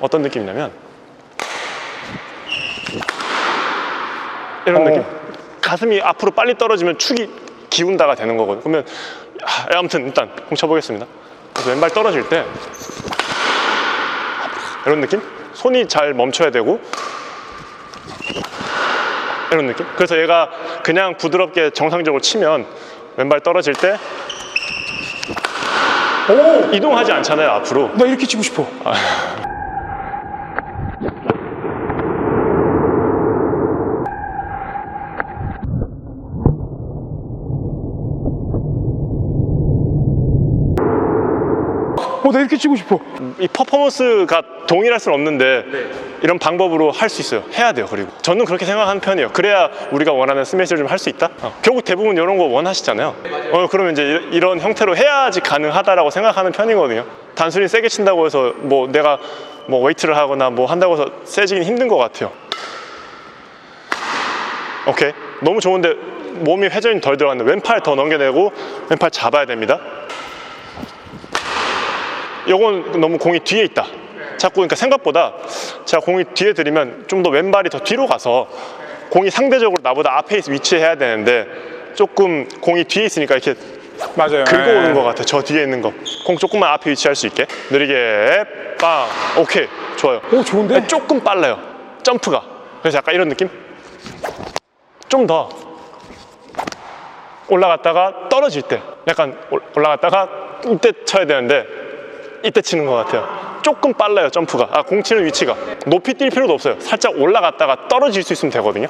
어떤 느낌이냐면 이런 어. 느낌? 가슴이 앞으로 빨리 떨어지면 축이 기운다가 되는 거거든요 그러면 아, 아무튼 일단 공 쳐보겠습니다. 그래서 왼발 떨어질 때 이런 느낌? 손이 잘 멈춰야 되고 이런 느낌? 그래서 얘가 그냥 부드럽게 정상적으로 치면 왼발 떨어질 때 오! 이동하지 않잖아요 앞으로. 나 이렇게 치고 싶어. 어, 나 이렇게 치고 싶어. 이 퍼포먼스가 동일할 수는 없는데 이런 방법으로 할 수 있어요. 해야 돼요 그리고. 저는 그렇게 생각하는 편이에요. 그래야 우리가 원하는 스매시를 좀 할 수 있다? 어, 결국 대부분 이런 거 원하시잖아요. 어, 그러면 이제 이- 이런 형태로 해야지 가능하다라고 생각하는 편이거든요. 단순히 세게 친다고 해서 뭐 내가 뭐 웨이트를 하거나 뭐 한다고 해서 세지긴 힘든 것 같아요. 오케이. 너무 좋은데 몸이 회전이 덜 들어갔는데 왼팔 더 넘겨내고 왼팔 잡아야 됩니다 요건 너무 공이 뒤에 있다. 자꾸 그러니까 생각보다 제가 공이 뒤에 들이면 좀 더 왼발이 더 뒤로 가서 공이 상대적으로 나보다 앞에 있 위치해야 되는데 조금 공이 뒤에 있으니까 이렇게 맞아요. 긁어오는 예. 것 같아. 저 뒤에 있는 거. 공 조금만 앞에 위치할 수 있게 느리게 빵. 오케이 좋아요. 오, 좋은데? 조금 빨라요. 점프가. 그래서 약간 이런 느낌? 좀 더 올라갔다가 떨어질 때 약간 올- 올라갔다가 이때 쳐야 되는데 이때 치는 것 같아요. 조금 빨라요 점프가. 아 공 치는 위치가 높이 뛸 필요도 없어요. 살짝 올라갔다가 떨어질 수 있으면 되거든요.